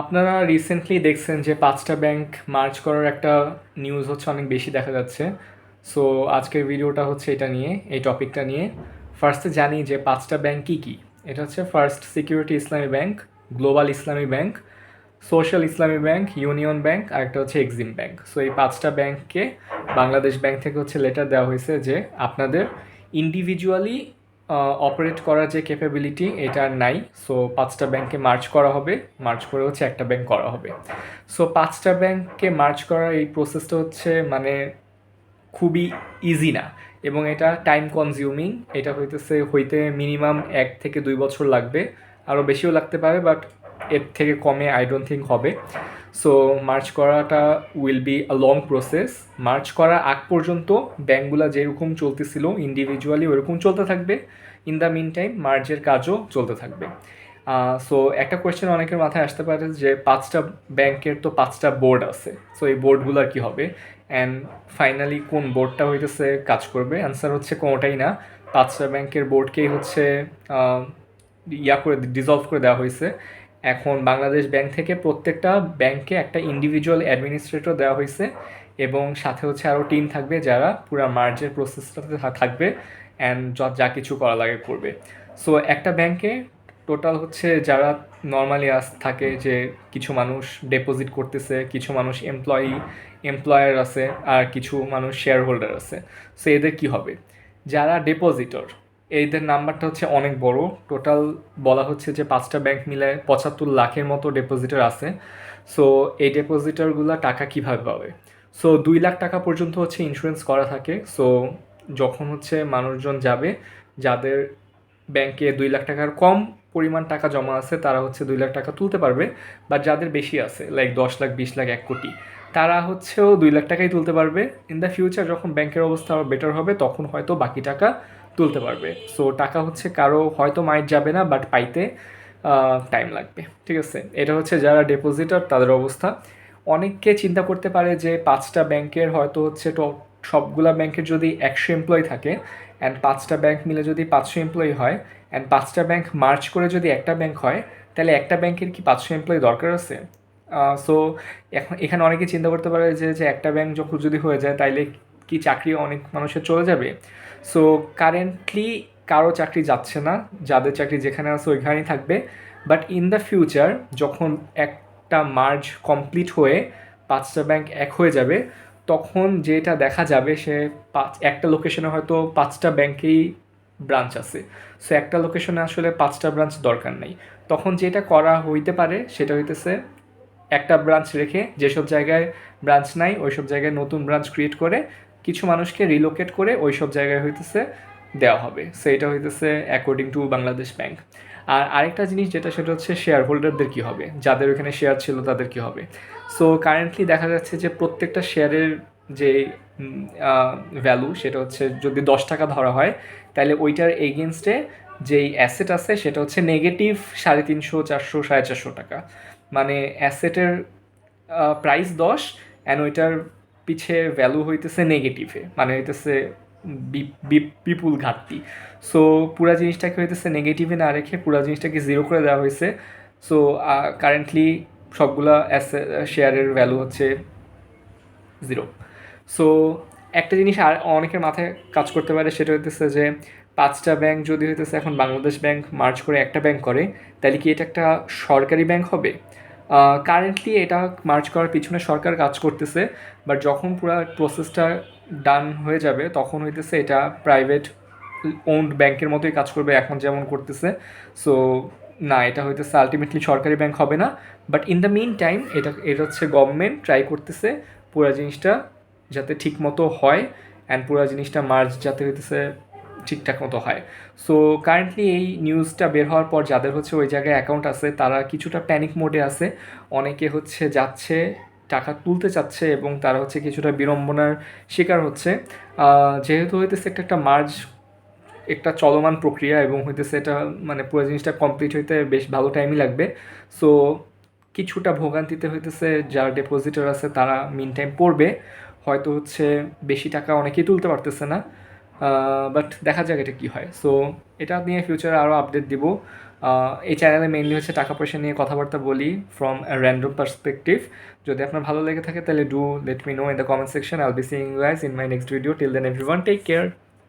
আপনারা রিসেন্টলি দেখছেন যে পাঁচটা ব্যাংক মার্চ করার একটা নিউজ হচ্ছে, অনেক বেশি দেখা যাচ্ছে। সো আজকের ভিডিওটা হচ্ছে এটা নিয়ে, এই টপিকটা নিয়ে। ফার্স্টে জানি যে পাঁচটা ব্যাংক কী কী। এটা হচ্ছে first security Islami bank global Islami bank social Islami bank union bank আর একটা হচ্ছে এক্সিম ব্যাংক সো এই পাঁচটা ব্যাংককে বাংলাদেশ ব্যাংক থেকে হচ্ছে লেটার দেওয়া হয়েছে যে আপনাদের ইন্ডিভিজুয়ালি অপারেট করার যে ক্যাপাবিলিটি এটা নাই। সো পাঁচটা ব্যাংকে মার্চ করা হবে। মার্চ করে হচ্ছে একটা ব্যাংক করা হবে। সো পাঁচটা ব্যাংককে মার্চ করার এই প্রসেসটা হচ্ছে মানে খুবই ইজি না। এবং এটা টাইম কনজিউমিং এটা হইতেছে, হইতে মিনিমাম এক থেকে দুই বছর লাগবে। আরও বেশিও লাগতে পারে বাট এর থেকে কমে আই ডোন্ট থিঙ্ক হবে। সো মার্চ করাটা will be a long process merge করার আগ পর্যন্ত ব্যাঙ্কগুলো যেরকম চলতেছিল ইন্ডিভিজুয়ালি ওরকম চলতে থাকবে। ইন দ্য মিন টাইম মার্জের কাজও চলতে থাকবে। সো একটা কোয়েশ্চেন অনেকের মাথায় আসতে পারে যে পাঁচটা ব্যাংকের তো পাঁচটা বোর্ড আছে। সো এই বোর্ডগুলোর কী হবে? অ্যান্ড ফাইনালি কোন বোর্ডটা হইতেছে কাজ করবে? অ্যান্সার হচ্ছে কোনোটাই না। পাঁচটা ব্যাংকের বোর্ডকেই হচ্ছে ইয়া করে ডিজলভ করে দেওয়া হয়েছে এখন বাংলাদেশ ব্যাংক থেকে প্রত্যেকটা ব্যাংকে একটা ইন্ডিভিজুয়াল অ্যাডমিনিস্ট্রেটর দেওয়া হয়েছে এবং সাথে হচ্ছে আরও টিম থাকবে যারা পুরো মার্জের প্রসেসটাতে থাকবে। অ্যান্ড যা কিছু করা লাগে করবে। সো একটা ব্যাংকে টোটাল হচ্ছে যারা নর্মালি আস, থাকে যে কিছু মানুষ ডিপোজিট করতেছে, কিছু মানুষ এমপ্লয়ি এমপ্লয়ার আছে, আর কিছু মানুষ শেয়ার হোল্ডার আছে। সো এদের কি হবে? যারা ডিপোজিটর এদের নাম্বারটা হচ্ছে অনেক বড়। টোটাল বলা হচ্ছে যে পাঁচটা ব্যাংক মিলে পঁচাত্তর লাখের মতো ডিপোজিটর আছে। সো এই ডিপোজিটরগুলো টাকা কীভাবে পাবে? সো দুই লাখ টাকা পর্যন্ত হচ্ছে ইন্স্যুরেন্স করা থাকে। সো যখন হচ্ছে মানুষজন যাবে, যাদের ব্যাংকে দুই লাখ টাকার কম পরিমাণ টাকা জমা আছে, তারা হচ্ছে দুই লাখ টাকা তুলতে পারবে। বা যাদের বেশি আছে লাইক দশ লাখ, বিশ লাখ, এক কোটি, তারা হচ্ছেও দুই লাখ টাকাই তুলতে পারবে। ইন দ্য ফিউচার যখন ব্যাংকের অবস্থা আরও বেটার হবে, তখন হয়তো বাকি টাকা তুলতে পারবে। সো টাকা হচ্ছে কারও হয়তো মাইট যাবে না বাট পাইতে টাইম লাগবে। ঠিক আছে? এটা হচ্ছে যারা ডিপোজিটর তাদের অবস্থা। অনেককে চিন্তা করতে পারে যে পাঁচটা ব্যাংকের হয়তো হচ্ছে তো সবগুলা ব্যাংকের যদি একশো এমপ্লয়ি থাকে অ্যান্ড পাঁচটা ব্যাংক মিলে যদি পাঁচশো এমপ্লয়ি হয় অ্যান্ড পাঁচটা ব্যাংক মার্চ করে যদি একটা ব্যাংক হয়, তাহলে একটা ব্যাংকের কি পাঁচশো এমপ্লয়ি দরকার আছে? সো এখন, এখানে অনেকে চিন্তা করতে পারে যে যে একটা ব্যাংক যখন যদি হয়ে যায়, তাইলে কি চাকরি অনেক মানুষের চলে যাবে? সো কারেন্টলি কারও চাকরি যাচ্ছে না, যাদের চাকরি যেখানে আছে ওইখানেই থাকবে বাট ইন দ্য ফিউচার যখন একটা মার্জ কমপ্লিট হয়ে পাঁচটা ব্যাংক এক হয়ে যাবে তখন যেটা দেখা যাবে সে পাঁচ, একটা লোকেশনে হয়তো পাঁচটা ব্যাংকেই ব্রাঞ্চ আছে। সো একটা লোকেশনে আসলে পাঁচটা ব্রাঞ্চ দরকার নেই। তখন যেটা করা হইতে পারে, সেটা হইতেছে একটা ব্রাঞ্চ রেখে যেসব জায়গায় ব্রাঞ্চ নাই, ওইসব জায়গায় নতুন ব্রাঞ্চ ক্রিয়েট করে কিছু মানুষকে রিলোকেট করে ওইসব জায়গায় হইতেছে দেওয়া হবে। সো এটা হইতেছে অ্যাকর্ডিং টু বাংলাদেশ ব্যাংক আর আরেকটা জিনিস যেটা, সেটা হচ্ছে শেয়ার হোল্ডারদের কী হবে? যাদের ওখানে শেয়ার ছিল তাদের কী হবে? সো কারেন্টলি দেখা যাচ্ছে যে প্রত্যেকটা শেয়ারের যে ভ্যালু সেটা হচ্ছে যদি দশ টাকা ধরা হয়, তাহলে ওইটার এগেনস্টে যেই অ্যাসেট আছে, সেটা হচ্ছে নেগেটিভ সাড়ে তিনশো, চারশো, সাড়ে চারশো টাকা। মানে অ্যাসেটের প্রাইস দশ অ্যান্ড ওইটার পিছে ভ্যালু হইতেছে নেগেটিভে মানে হইতেছে বিপুল ঘাটতি। সো পুরা জিনিসটাকে হইতেছে নেগেটিভে না রেখে পুরা জিনিসটাকে জিরো করে দেওয়া হয়েছে। সো কারেন্টলি সবগুলা শেয়ারের ভ্যালু হচ্ছে জিরো সো একটা জিনিস আর অনেকের মাথায় কাজ করতে পারে সেটা হইতেছে যে, পাঁচটা ব্যাংক যদি হইতেছে এখন বাংলাদেশ ব্যাংক মার্চ করে একটা ব্যাংক করে, তাহলে কি এটা একটা সরকারি ব্যাংক হবে? কারেন্টলি এটা মার্চ করার পিছনে সরকার কাজ করতেছে বাট যখন পুরো প্রসেসটা ডান হয়ে যাবে, তখন হইতেছে এটা প্রাইভেট ওন্ড ব্যাংকের মতোই কাজ করবে এখন যেমন করতেছে। সো না, এটা হইতেছে আলটিমেটলি সরকারি ব্যাংক হবে না but in the meantime এটা এটা হচ্ছে গভর্নমেন্ট ট্রাই করতেছে পুরো জিনিসটা যাতে ঠিক মতো হয় অ্যান্ড পুরো জিনিসটা মার্চ যাতে হইতেছে ঠিকঠাক মতো হয়। সো কারেন্টলি এই নিউজটা বের হওয়ার পর যাদের হচ্ছে ওই জায়গায় অ্যাকাউন্ট আছে, তারা কিছুটা প্যানিক মোডে আছে। অনেকে হচ্ছে যাচ্ছে, টাকা তুলতে চাচ্ছে এবং তারা হচ্ছে কিছুটা বিড়ম্বনার শিকার হচ্ছে। যেহেতু হইতেছে একটা একটা মার্জ একটা চলমান প্রক্রিয়া এবং হইতেছে এটা মানে পুরো জিনিসটা কমপ্লিট হইতে বেশ ভালো টাইমই লাগবে। সো কিছুটা ভোগান্তিতে হইতেছে যারা ডিপোজিটর আছে, তারা মিন টাইম পড়বে হয়তো হচ্ছে বেশি টাকা অনেকেই তুলতে পারতেছে না। বাট দেখা যাক এটা কী হয়। সো এটা নিয়ে ফিউচারে আরও আপডেট দিব। এই চ্যানেলে মেইনলি হচ্ছে টাকা পয়সা নিয়ে কথাবার্তা বলি ফ্রম র্যান্ডম পার্সপেক্টিভ যদি আপনার ভালো লেগে থাকে, তাহলে do let me know in the comment section I'll be seeing you guys in my next video till then everyone take care